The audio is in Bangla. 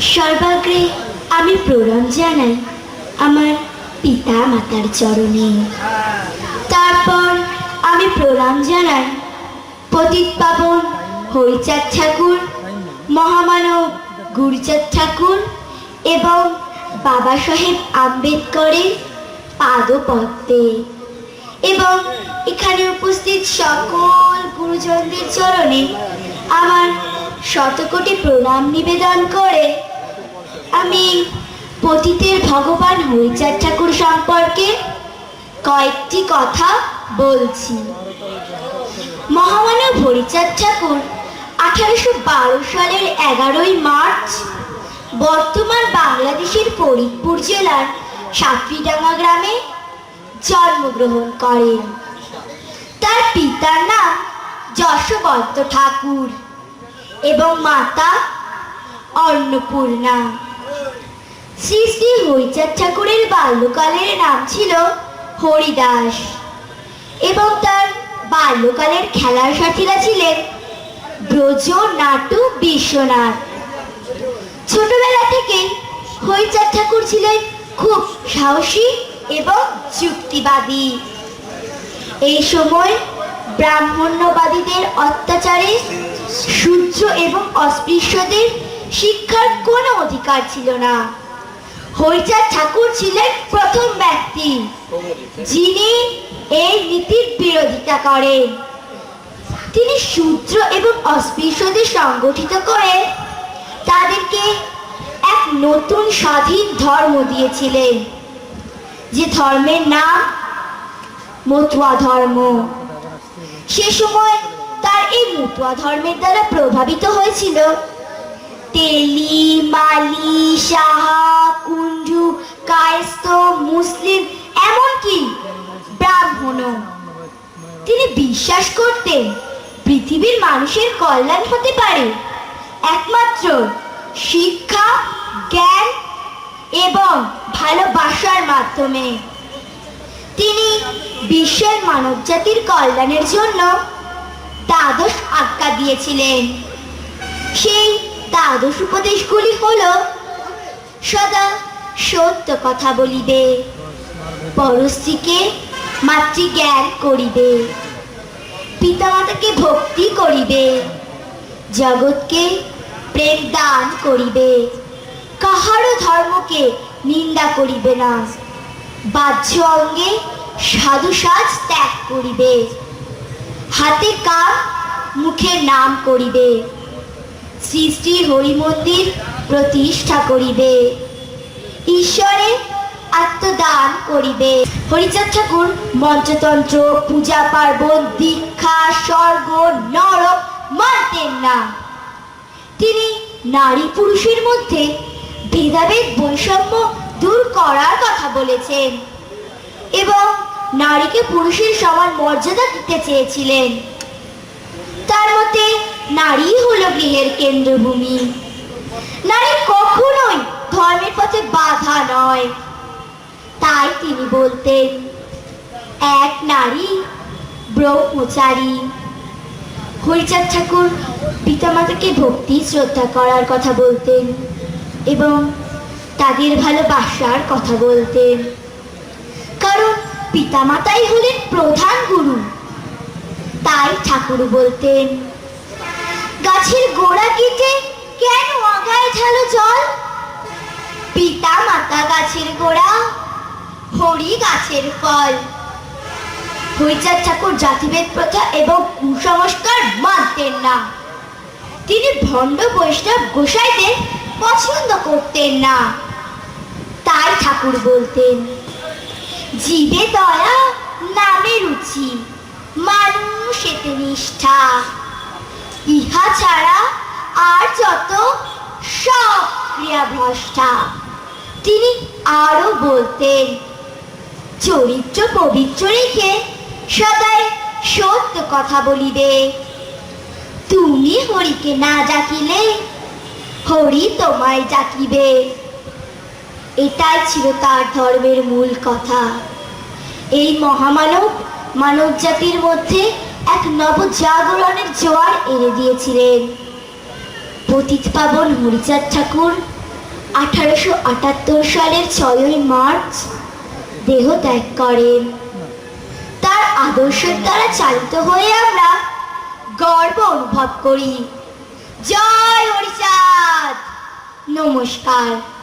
সর্বাগ্রে আমি প্রণাম জানাই আমার পিতা মাতার চরণে। তারপর আমি প্রণাম জানাই পতিত পাবন হরিচাঁদ ঠাকুর, মহামানব গুরুচাঁদ ঠাকুর এবং বাবা সাহেব আম্বেদকরের পাদপদ্মে। এবং এখানে উপস্থিত সকল গুরুজনদের চরণে আমার শতকোটি প্রণাম নিবেদন করে আমি পতিতের ভগবান হরিচাঁদ ঠাকুর সম্পর্কে কয়েকটি কথা বলছি। মহামানব হরিচাঁদ ঠাকুর আঠারোশো বারো সালের এগারোই মার্চ বর্তমান বাংলাদেশের ফরিদপুর জেলার সাতরিডাঙ্গা গ্রামে জন্মগ্রহণ করেন। তার পিতার নাম যশবন্ত ঠাকুর। এবং মাতা অন্নপূর্ণা। শ্রী শ্রী হরিচাঁদ ঠাকুরের বাল্যকালের নাম ছিল হরিদাস এবং তার বাল্যকালের খেলার সাথীরা ছিলেন ব্রজ নাটু বিশ্বনাথ। ছোটবেলা থেকেই হরিচাঁদ ঠাকুর ছিলেন খুব সাহসী এবং যুক্তিবাদী। এই সময় ব্রাহ্মণ্যবাদীদের অত্যাচারে সূর্য এবং অস্পৃশ্যদের শিক্ষার কোনো অধিকার ছিল না। হরিচাঁদ ঠাকুর ছিলেন প্রথম ব্যক্তি, যিনি এই নীতির বিরোধিতা করেন। তিনি শূদ্র এবং অস্পৃশ্যদের সংগঠিত করে তাদেরকে এক নতুন স্বাধীন ধর্ম দিয়েছিলেন, যে ধর্মের নাম মতুয়া ধর্ম। সে সময় এই মতুয়া ধর্মের দ্বারা প্রভাবিত হয়েছিল। তেলি, মালি, সাহা, কুঞ্জু, কায়স্থ, মুসলিম, এমনকি ব্রাহ্মণও তিনি বিশ্বাস করতেন পৃথিবীর মানুষের কল্যাণ হতে পারে। একমাত্র শিক্ষা, জ্ঞান এবং ভালোবাসার মাধ্যমে। তিনি বিশ্বের মানবজাতির কল্যাণের জন্য দ্বাদশ আজ্ঞা দিয়েছিলেন। সেই দ্বাদশ উপদেশগুলি হলো, সদা সত্য কথা বলিবে পরস্ত্রীকে মাতৃজ্ঞান করিবে, পিতামাতাকে ভক্তি করিবে, জগৎকে প্রেম দান করিবে, কাহারও ধর্মকে নিন্দা করিবে না, বাহ্য অঙ্গে সাধু সাজ ত্যাগ করিবে। হাতে কাম মুখে নাম করিবে। শ্রী শ্রী হরি মন্দির প্রতিষ্ঠা করিবে। ঈশ্বরে আত্মদান করিবে। হরিচাঁদ ঠাকুর মঞ্চতন্ত্র পূজা পার্বণ, দীক্ষা, স্বর্গ, নরক মানতেন না। তিনি নারী পুরুষের মধ্যে ভেদাভেদ বৈষম্য দূর করার কথা বলেছেন। এবং নারীকে পুরুষের সমান মর্যাদা দিতে চেয়েছিলেন। তার মতে, নারী হলো গৃহের কেন্দ্রভূমি। নারী কখনোই ধর্মের পথে বাধা নয়। তাই তিনি বলতেন, এক নারী ব্রহ্মচারী। হরিচাঁদ ঠাকুর পিতামাতাকে ভক্তি, শ্রদ্ধা করার কথা বলতেন এবং তাদের ভালোবাসার কথা বলতেন। পিতামাতাই হলেন প্রধান গুরু। তাই ঠাকুর বলতেন, গাছের গোড়া কেটে কেন আগায় ঢালো জল? পিতা মাতা গাছের গোড়া, হরি গাছের ফল। হরিচাঁদ ঠাকুর জাতিভেদ প্রথা এবং কুসংস্কার মানতেন না। তিনি ভণ্ড বৈষ্ণব গোসাইদের পছন্দ করতেন না। তাই ঠাকুর বলতেন জীবে দয়া, নামে রুচি মানুষ এতে নিষ্ঠা। ইহা ছাড়া আর যত সব ক্রিয়া ভ্রষ্টা তিনি আরও বলতেন, চরিত্র পবিত্র রেখে সদাই সত্য কথা বলিবে। তুমি হরিকে না ডাকিলে হরি তোমায় ডাকিবে এটাই ছিল তার ধর্মের মূল কথা। এই মহামানব মানব জাতির মধ্যে এক নবজাগরণের জোয়ার এনে দিয়েছিলেন। পতিত পাবন হরিচাঁদ ঠাকুর আঠারোশো আটাত্তর সালের ছয়ই মার্চ দেহ ত্যাগ করেন। তার আদর্শের দ্বারা চালিত হয়ে আমরা গর্ব অনুভব করি। জয় হরিচাঁদ! নমস্কার।